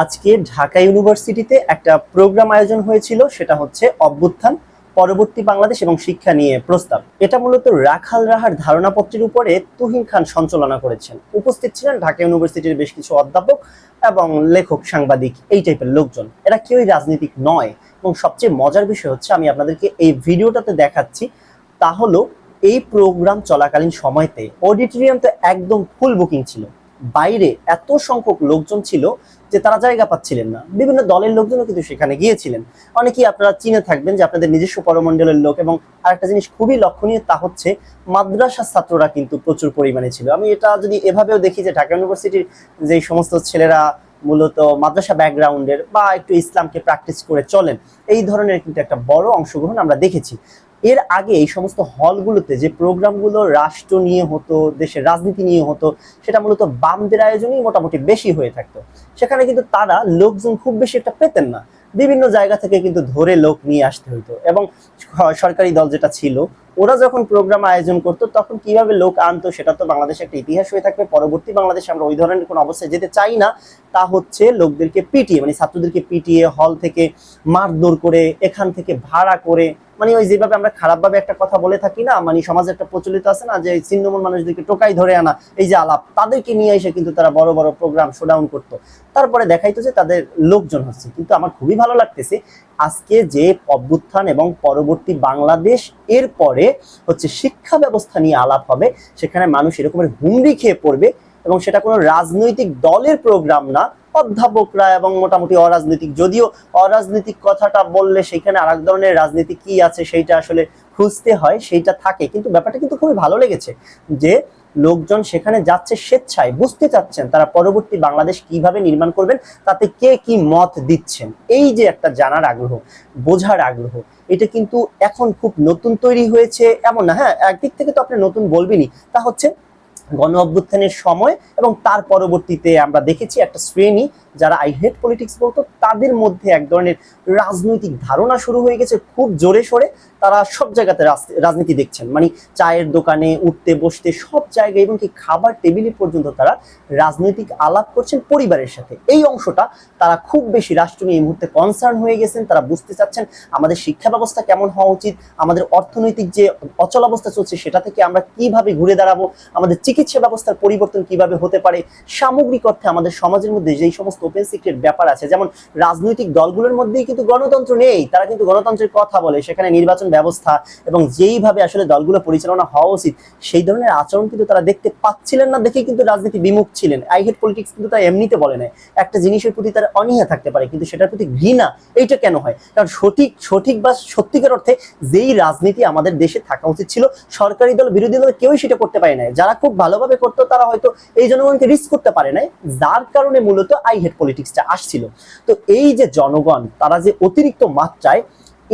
আজকে ঢাকা ইউনিভার্সিটিতে একটা প্রোগ্রাম আয়োজন হয়েছিল, সেটা হচ্ছে অভ্যুত্থান, পরবর্তী বাংলাদেশ এবং শিক্ষা নিয়ে প্রস্তাব। এটা মূলত রাখাল রাহার ধারণাপত্রের উপরে তুহিন খান সঞ্চালনা করেছেন। উপস্থিত ছিলেন ঢাকা ইউনিভার্সিটির বেশ কিছু অধ্যাপক এবং লেখক, সাংবাদিক, এই টাইপের লোকজন। এরা কেউই রাজনীতিক নয় এবং সবচেয়ে মজার বিষয় হচ্ছে, আমি আপনাদেরকে এই ভিডিওটাতে দেখাচ্ছি, তা হলো এই প্রোগ্রাম চলাকালীন সময়তে অডিটোরিয়াম তো একদম ফুল বুকিং ছিল। বাইরে এত সংখ্যক লোকজন ছিল যে তারা জায়গা পাচ্ছিলেন না। বিভিন্ন দলের লোকজনও কিন্তু সেখানে গিয়েছিলেন। অনেকেই আপনারা চিনে থাকবেন যে আপনাদের নিজস্ব পরমণ্ডলের লোক এবং আরেকটা জিনিস খুবই লক্ষণীয় তা হচ্ছে মাদ্রাসার ছাত্ররা কিন্তু প্রচুর পরিমাণে ছিল। আমি এটা যদি এভাবেও দেখি যে ঢাকা ইউনিভার্সিটির যে সমস্ত ছেলেরা মূলত মাদ্রাসা ব্যাকগ্রাউন্ডের বা একটু ইসলামকে প্র্যাকটিস করে চলেন, এই ধরনের কিন্তু একটা বড় অংশগ্রহণ আমরা দেখেছি। এর আগে এই সমস্ত হলগুলোতে যে প্রোগ্রামগুলো রাষ্ট্র নিয়ে হতো, দেশের রাজনীতি নিয়ে হতো, সেটা মূলত বামদের আয়োজনই মোটামুটি বেশি হয়ে থাকতো। সেখানে কিন্তু তারা লোকজন খুব বেশি একটা পেতেন না। বিভিন্ন জায়গা থেকে কিন্তু ধরে লোক নিয়ে আসতে হতো এবং সরকারি দল যেটা ছিল, ওরা যখন প্রোগ্রাম আয়োজন করতো, তখন কীভাবে লোক আনতো, সেটা তো বাংলাদেশে একটা ইতিহাস হয়ে থাকবে। পরবর্তী বাংলাদেশে আমরা ওই ধরনের কোনো অবস্থায় যেতে চাই না। তা হচ্ছে লোকদেরকে পিটিয়ে মানে ছাত্রদেরকে পিটিয়ে, হল থেকে মারধর করে, এখান থেকে ভাড়া করে মানে ওই যেভাবে আমরা খারাপভাবে একটা কথা বলে থাকি না মানে সমাজে একটা প্রচলিত আছে না যে ছিন্নমূল মানুষদেরকে টোকাই ধরে আনা, এই যে আলাপ, তাদেরকে নিয়ে এসে কিন্তু তারা বড় বড় প্রোগ্রাম শোডাউন করতো। তারপরে দেখাইতো যে তাদের লোকজন হচ্ছে। কিন্তু আমার খুবই ভালো লাগতেছে, আজকে যে অভ্যুত্থান এবং পরবর্তী বাংলাদেশ এর পরে হচ্ছে শিক্ষা ব্যবস্থা নিয়ে আলাপ হবে, সেখানে মানুষ এরকমের হুমড়ি খেয়ে পড়বে এবং সেটা কোনো রাজনৈতিক দলের প্রোগ্রাম না অধ্যাপকরা এবং মোটামুটি অরাজনৈতিক। যদিও অরাজনৈতিক কথাটা বললে সেখানে আরেক ধরনের রাজনীতি কি আছে সেইটা আসলে খুঁজতে হয়, সেইটা থাকে। কিন্তু ব্যাপারটা কিন্তু খুবই ভালো লেগেছে যে লোকজন সেখানে যাচ্ছে স্বেচ্ছায়, বুঝতে চাচ্ছেন তারা পরবর্তী বাংলাদেশ কীভাবে নির্মাণ করবেন, তাতে কে কি মত দিচ্ছেন। এই যে একটা জানার আগ্রহ, বোঝার আগ্রহ, এটা কিন্তু এখন খুব নতুন তৈরি হয়েছে, এমন না। হ্যাঁ একদিক থেকে তো আপনি নতুন বলবেনই, তা হচ্ছে গণ অভ্যুত্থানের সময় এবং তার পরবর্তীতে আমরা দেখেছি একটা শ্রেণি যারা আই হেড পলিটিক্স বলতো, তাদের মধ্যে এক ধরনের রাজনৈতিক ধারণা শুরু হয়ে গেছে খুব জোরে সোরে। তারা সব জায়গাতে রাজ- রাজনীতি দেখছেন। মানে চায়ের দোকানে, উঠতে, বসতে সব জায়গায় এবং কি খাবার টেবিলে পর্যন্ত তারা রাজনৈতিক আলাপ করছেন পরিবারের সাথে। এই অংশটা তারা খুব বেশি রাষ্ট্র নিয়ে এই মুহূর্তে কনসার্ন হয়ে গেছেন, তারা বুঝতে চাচ্ছেন আমাদের শিক্ষা ব্যবস্থা কেমন হওয়া উচিত, আমাদের অর্থনৈতিক যে অচল অবস্থা চলছে সেটা থেকে আমরা কীভাবে ঘুরে দাঁড়াবো, আমাদের চিকিৎসা ব্যবস্থার পরিবর্তন কীভাবে হতে পারে, সামগ্রিক অর্থে আমাদের সমাজের মধ্যে যেই সমস্ত ওপেন সিক্রেট ব্যাপার আছে, যেমন রাজনৈতিক দলগুলোর মধ্যেই কিন্তু গণতন্ত্র নেই, তারা কিন্তু গণতন্ত্রের কথা বলে, সেখানে নির্বাচন ব্যবস্থা এবং যেইভাবে আসলে দলগুলো পরিচালনা হওয়া উচিত, সেই ধরনের আচরণ কিন্তু তারা দেখতে পাচ্ছিলেন না দেখে কিন্তু রাজনীতি বিমুখ ছিলেন। আই হেট পলিটিক্স কিন্তু তারা এমনিতে বলে না একটা জিনিসের প্রতি তারা অনীহা থাকতে পারে, কিন্তু সেটার প্রতি ঘৃণা, এইটা কেন হয়? কারণ সঠিক সঠিক বা সত্যিকার অর্থে যেই রাজনীতি আমাদের দেশে থাকা উচিত ছিল, সরকারি দল, বিরোধী দল কেউই সেটা করতে পারে না যারা খুব ভালোভাবে করতো তারা হয়তো এই জনগণকে রিস্ক করতে পারে নাই, যার কারণে মূলত আই হেট পলিটিক্সটা আসছিল। তো এই যে জনগণ, তারা যে অতিরিক্ত মাত্রায়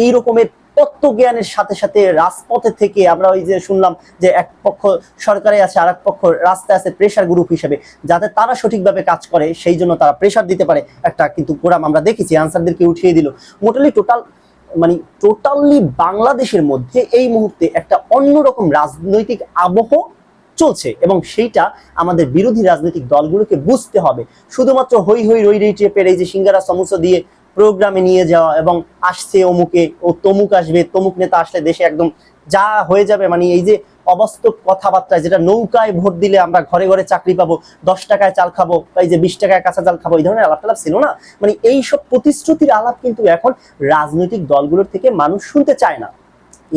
এই রকমের তত্ত্ব জ্ঞানের সাথে সাথে রাজপথে থেকে আমরা ওই যে শুনলাম যে এক পক্ষ সরকারে আছে আর এক পক্ষ রাস্তায় আছে প্রেশার গ্রুপ হিসেবে। যাতে তারা সঠিকভাবে কাজ করে, সেই জন্য তারা প্রেশার দিতে পারে। একটা কিন্তু প্রোগ্রাম আমরা দেখেছি আনসারদেরকে উঠিয়ে দিল। মোটালি টোটাল মানে টোটালি বাংলাদেশের মধ্যে এই মুহূর্তে একটা অন্যরকম রাজনৈতিক আবহ চলছে এবং সেইটা আমাদের বিরোধী রাজনৈতিক দলগুলোকে বুঝতে হবে। শুধুমাত্র হই হই রই রই চেপের এই যে সিঙ্গারা সমস্যা দিয়ে প্রোগ্রামে নিয়ে যাওয়া এবং আসছে অমুকে ও তমুক আসবে, তমুক নেতা আসলে দেশে একদম যা হয়ে যাবে মানে এই যে অবাস্তব কথাবার্তা যেটা নৌকায় ভোট দিলে আমরা ঘরে ঘরে চাকরি পাবো, দশ টাকায় চাল খাব বা এই যে বিশ টাকায় কাঁচা চাল খাব, এই ধরনের আলাপ টালাপ ছিল না? মানে এই সব প্রতিশ্রুতির আলাপ কিন্তু এখন রাজনৈতিক দলগুলোর থেকে মানুষ শুনতে চায় না।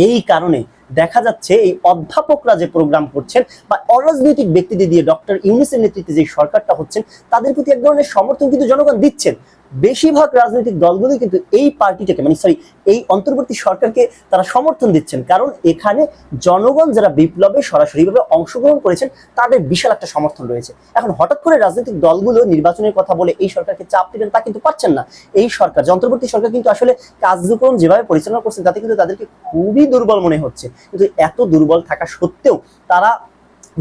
এই কারণে দেখা যাচ্ছে এই অধ্যাপকরা যে প্রোগ্রাম করছেন বা অরাজনৈতিক ব্যক্তিদের দিয়ে ডক্টর ইউনিসের নেতৃত্বে যে সরকারটা হচ্ছেন, তাদের প্রতি এক ধরনের সমর্থন কিন্তু জনগণ দিচ্ছেন। বেশিরভাগ রাজনৈতিক দলগুলোই কিন্তু এই পার্টিটাকে মানে সরি এই অন্তর্বর্তী সরকারকে তারা সমর্থন দিচ্ছেন। কারণ এখানে জনগণ যারা বিপ্লবে সরাসরিভাবে অংশগ্রহণ করেছেন, তাদের বিশাল একটা সমর্থন রয়েছে। এখন হঠাৎ করে রাজনৈতিক দলগুলো নির্বাচনের কথা বলে এই সরকারকে চাপ দিবেন, তা কিন্তু পাচ্ছেন না। এই সরকার, যে অন্তর্বর্তী সরকার কিন্তু আসলে কার্যক্রম যেভাবে পরিচালনা করছে তাতে কিন্তু তাদেরকে খুবই দুর্বল মনে হচ্ছে। কিন্তু এত দুর্বল থাকা সত্ত্বেও তারা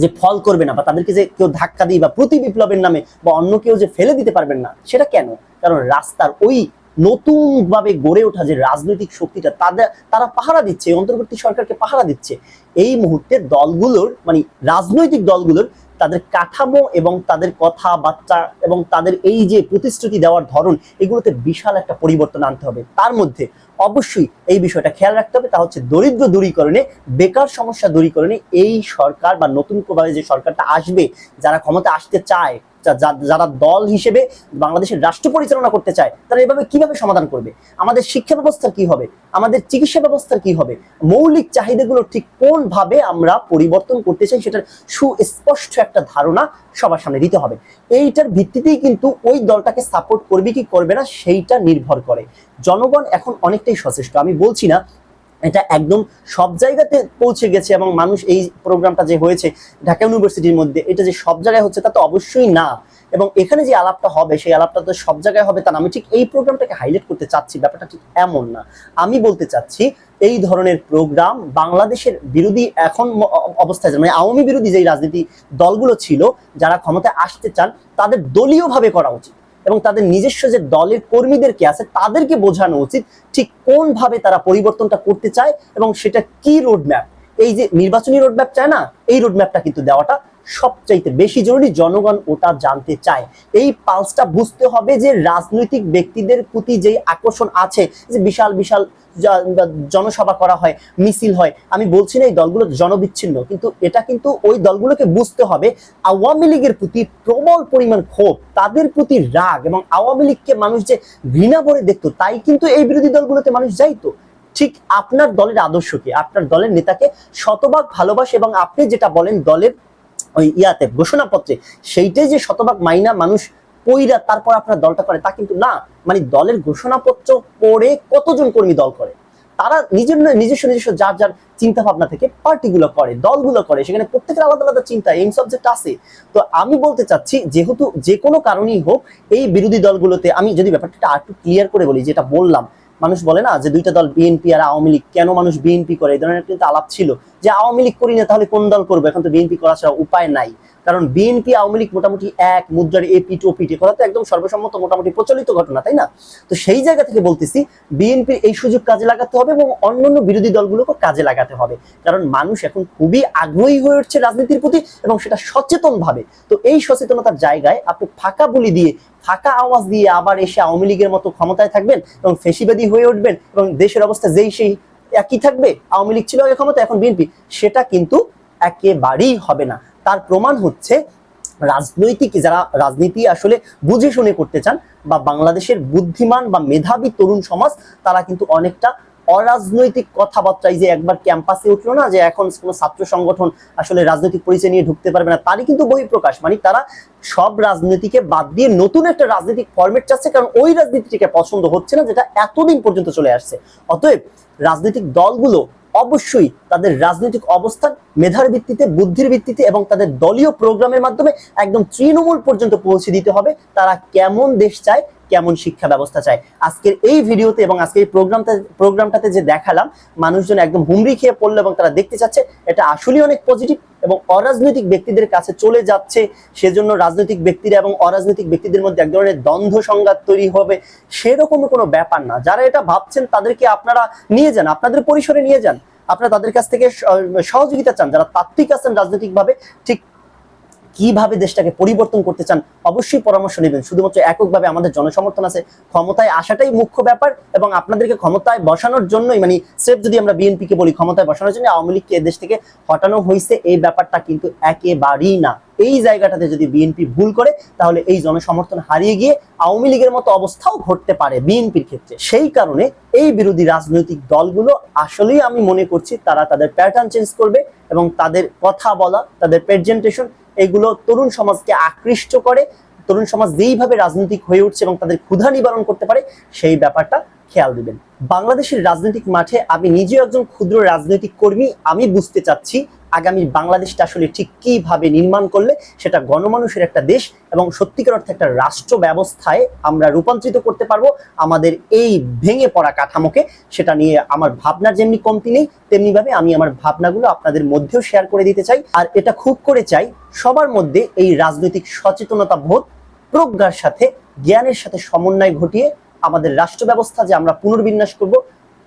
যে ফল করবে না, বা তাদেরকে যে কেউ ধাক্কা দিই, বা প্রতি বিপ্লবের নামে, বা অন্য কেউ যে ফেলে দিতে পারবেন না, সেটা কেন? কারণ রাস্তার ওই নতুন ভাবে গড়ে ওঠা যে রাজনৈতিক শক্তিটা তাদের তারা পাহারা দিচ্ছে অন্তর্বর্তী সরকারকে পাহারা দিচ্ছে। এই মুহূর্তে দলগুলোর মানে রাজনৈতিক দলগুলোর তাদের কাঠামো এবং তাদের কথাবার্তা এবং তাদের এই যে প্রতিশ্রুতি দেওয়ার ধরন, এগুলোতে বিশাল একটা পরিবর্তন আনতে হবে। তার মধ্যে অবশ্যই এই বিষয়টা খেয়াল রাখতে হবে। তা হচ্ছে দরিদ্র দূরীকরণে, বেকার সমস্যা দূরীকরণে এই সরকার বা নতুন ভাবে যে সরকারটা আসবে, যারা ক্ষমতা আসতে চায় যারা দল হিসেবে বাংলাদেশের রাষ্ট্র পরিচালনা করতে চায়, তারা এভাবে কীভাবে সমাধান করবে? আমাদের শিক্ষা ব্যবস্থার কি হবে? আমাদের চিকিৎসা ব্যবস্থার কি হবে? মৌলিক চাহিদাগুলো ঠিক কোন ভাবে আমরা পরিবর্তন করতে চাই, সেটার সুস্পষ্ট একটা ধারণা সবার সামনে দিতে হবে। এইটার ভিত্তিতেই কিন্তু ওই দলটাকে সাপোর্ট করবে কি করবে না, সেইটা নির্ভর করে। জনগণ এখন অনেকটাই সচেষ্ট। আমি বলছি না, এটা একদম সব জায়গাতে পৌঁছে গেছে এবং মানুষ এই প্রোগ্রামটা যে হয়েছে, ঢাকা ইউনিভার্সিটির মধ্যে, এটা যে সব জায়গায় হচ্ছে তা তো অবশ্যই না। এবং এখানে যে আলাপটা হবে, সেই আলাপটা তো সব জায়গায় হবে তা না। আমি ঠিক এই প্রোগ্রামটাকে হাইলাইট করতে চাচ্ছি, ব্যাপারটা ঠিক এমন না। আমি বলতে চাচ্ছি, এই ধরনের প্রোগ্রাম বাংলাদেশের বিরোধী এখন অবস্থায় মানে আওয়ামী বিরোধী যেই রাজনীতি দলগুলো ছিল, যারা ক্ষমতায় আসতে চান, তাদের দলীয়ভাবে করা উচিত। এবং তাদের নিজস্ব যে দলের কর্মীদেরকে আছে, তাদেরকে বোঝানো উচিত ঠিক কোন ভাবে তারা পরিবর্তনটা করতে চায় এবং সেটা কি রোডম্যাপ এই যে নির্বাচনী রোডম্যাপ চায় না, এই রোডম্যাপটা কিন্তু দেওয়াটা সবচাইতে বেশি জরুরি, জনগণ ওটা জানতে চায়। এই পালসটা বুঝতে হবে যে রাজনৈতিক ব্যক্তিদের প্রতি যে আকর্ষণ আছে, যে বিশাল বিশাল জনসভা করা হয়, মিছিল হয়, আমি বলছি না এই দলগুলো জনবিচ্ছিন্ন, কিন্তু এটা কিন্তু ওই দলগুলোকে বুঝতে হবে, আওয়ামী লীগের প্রতি প্রবল পরিমাণ ক্ষোভ, তাদের প্রতি রাগ এবং আওয়ামী লীগকে মানুষ যে ঘৃণা করে দেখতো, তাই কিন্তু এই বিরোধী দলগুলোতে মানুষ যাইতো। ঠিক আপনার দলের আদর্শকে, আপনার দলের নেতাকে শতভাগ ভালোবাসে এবং আপনি যেটা বলেন দলের ওই ইয়াতে ঘোষণাপত্রে, সেইটাই যে শতভাগ মাইনা মানুষ পইরা তারপর আপনার দলটা করে, তা কিন্তু না। মানে দলের ঘোষণাপত্র পড়ে কতজন কর্মী দল করে? তারা নিজের নিজস্ব নিজস্ব যার যার চিন্তা ভাবনা থেকে পার্টিগুলো করে, দলগুলো করে, সেখানে প্রত্যেকের আলাদা আলাদা চিন্তা এই সাবজেক্ট আছে তো আমি বলতে চাচ্ছি, যেহেতু যে কোনো কারণেই হোক, এই বিরোধী দলগুলোতে আমি যদি ব্যাপারটা একটু ক্লিয়ার করে বলি, যেটা বললাম মানুষ বলে না যে দুইটা দল বিএনপি আর আওয়ামী লীগ, কেন মানুষ বিএনপি করে? এই ধরনের কিন্তু আলাপ ছিল যে আওয়ামী লীগ করি না, তাহলে কোন দল করব? এখন তো বিএনপি করা ছাড়া উপায় নাই। কারণ বিএনপি আওয়ামী লীগ মোটামুটি এক, মুদ্রার এপিট ওপিটি কথা তো একদম সর্বসম্মত মোটামুটি প্রচলিত ঘটনা, তাই না? তো সেই জায়গা থেকে বলতেছি বিএনপির এই সুযোগ কাজে লাগাতে হবে এবং অন্যান্য বিরোধী দলগুলোকে কাজে লাগাতে হবে। কারণ মানুষ এখন খুবই আগ্রহী হয়ে উঠছে রাজনীতির প্রতি এবং সেটা সচেতন ভাবে তো এই সচেতনতার জায়গায় আপনি ফাঁকা বলি দিয়ে ফাঁকা আওয়াজ দিয়ে আবার এসে আওয়ামী লীগের মতো ক্ষমতায় থাকবেন এবং ফেসিবাদী হয়ে উঠবেন এবং দেশের অবস্থা যেই সেই একই থাকবে, আওয়ামী লীগ ছিল আগে ক্ষমতা, এখন বিএনপি, সেটা কিন্তু একেবারেই হবে না। তার প্রমাণ হচ্ছে রাজনৈতিক যারা রাজনীতি আসলে বুঝে শুনে করতে চান বা বাংলাদেশের বুদ্ধিমান বা মেধাবী তরুণ সমাজ, তারা কিন্তু অনেকটা অরাজনৈতিক কথাবার্তায় যে একবার ক্যাম্পাসে উঠল না যে এখন কোনো ছাত্র সংগঠন আসলে রাজনৈতিক পরিচয় নিয়ে ঢুকতে পারবে না, তারই কিন্তু বহিঃপ্রকাশ। মানে তারা সব রাজনীতিকে বাদ দিয়ে নতুন একটা রাজনৈতিক ফরম্যাট চাচ্ছে, কারণ ওই রাজনীতিটিকে পছন্দ হচ্ছে না, যেটা এতদিন পর্যন্ত চলে আসছে। অতএব রাজনৈতিক দলগুলো অবশ্যই তাদের রাজনৈতিক অবস্থান, মেধার ভিত্তিতে, বুদ্ধির ভিত্তিতে এবং তাদের দলীয় প্রোগ্রামের মাধ্যমে একদম তৃণমূল পর্যন্ত পৌঁছে দিতে হবে। তারা কেমন দেশ চায়, কেমন শিক্ষা ব্যবস্থা চায়। আজকের এই ভিডিওতে এবং আজকের এই প্রোগ্রামটা, প্রোগ্রামটাতে যে দেখালাম, মানুষজন একদম হুমড়ি খেয়ে পড়ল এবং তারা দেখতে চাচ্ছে, এটা আসলেই অনেক পজিটিভ এবং অরাজনৈতিক ব্যক্তিদের কাছে চলে যাচ্ছে। সেজন্য রাজনৈতিক ব্যক্তিরা এবং অরাজনৈতিক ব্যক্তিদের মধ্যে এক ধরনের দ্বন্দ্ব সংঘাত তৈরি হবে। সেরকম কোনো ব্যাপার না। যারা এটা ভাবছেন তাদেরকে আপনারা নিয়ে যান, আপনাদের পরিসরে নিয়ে যান। আপনারা তাদের কাছ থেকে সহযোগিতা চান যারা তাত্ত্বিক আছেন রাজনৈতিকভাবে ঠিক কীভাবে দেশটাকে পরিবর্তন করতে চান অবশ্যই পরামর্শ নেবেন। শুধুমাত্র এককভাবে আমাদের জনসমর্থন আছে, ক্ষমতায় আসাটাই মুখ্য ব্যাপার এবং আপনাদেরকে ক্ষমতায় বসানোর জন্যই মানে সেফ যদি আমরা বিএনপি কে বলি, ক্ষমতায় বসানোর জন্য আওয়ামী লীগকে এদেশ থেকে হটানো হয়েছে, এই ব্যাপারটা কিন্তু একেবারেই না। এই জায়গাটাতে যদি বিএনপি ভুল করে, তাহলে এই জনসমর্থন হারিয়ে গিয়ে আওয়ামী লীগের মতো অবস্থাও ঘটতে পারে বিএনপির ক্ষেত্রে। সেই কারণে এই বিরোধী রাজনৈতিক দলগুলো আসলেই আমি মনে করছি তারা তাদের প্যাটার্ন চেঞ্জ করবে এবং তাদের কথা বলা, তাদের প্রেজেন্টেশন এগুলো তরুণ সমাজকে আকৃষ্ট করে, তরুণ সমাজ যেইভাবে রাজনৈতিক হয়ে উঠছে এবং তাদের ক্ষুধা নিবারণ করতে পারে, সেই ব্যাপারটা খেয়াল দিবেন। বাংলাদেশের রাজনৈতিক মাঠে আমি নিজেও একজন ক্ষুদ্র রাজনৈতিক কর্মী, আমি বুঝতে চাচ্ছি আগামী বাংলাদেশটা আসলে ঠিক কীভাবে নির্মাণ করলে সেটা গণমানুষের একটা দেশ এবং সত্যিকার অর্থে একটা রাষ্ট্র ব্যবস্থায় আমরা রূপান্তরিত করতে পারব। আমাদের এই ভেঙে পড়া কাঠামোকে সেটা নিয়ে আমার ভাবনার যেমনি কমতি নেই তেমনি ভাবে আমি আমার ভাবনাগুলো আপনাদের মধ্যেও শেয়ার করে দিতে চাই। আর এটা খুব করে চাই, সবার মধ্যে এই রাজনৈতিক সচেতনতা বোধ, প্রজ্ঞার সাথে, জ্ঞানের সাথে সমন্বয় ঘটিয়ে আমাদের রাষ্ট্র ব্যবস্থা যে আমরা পুনর্বিন্যাস করব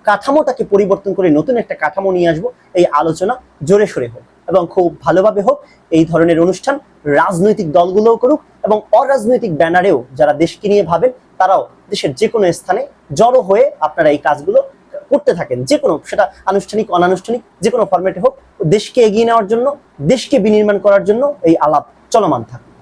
কাঠামোটাকে পরিবর্তন করে নতুন একটা কাঠামো নিয়ে আসব। এই আলোচনা জোরে সরে হোক এবং খুব ভালোভাবে হোক। এই ধরনের অনুষ্ঠান রাজনৈতিক দলগুলোও করুক এবং অরাজনৈতিক ব্যানারেও যারা দেশকে নিয়ে ভাবেন, তারাও দেশের যে কোনো স্থানে জড়ো হয়ে আপনারা এই কাজগুলো করতে থাকেন। যে কোনো সেটা আনুষ্ঠানিক, অনানুষ্ঠানিক যে কোনো ফরম্যাটে হোক, দেশকে এগিয়ে নেওয়ার জন্য, দেশকে বিনির্মাণ করার জন্য এই আলাপ চলমান থাকুক।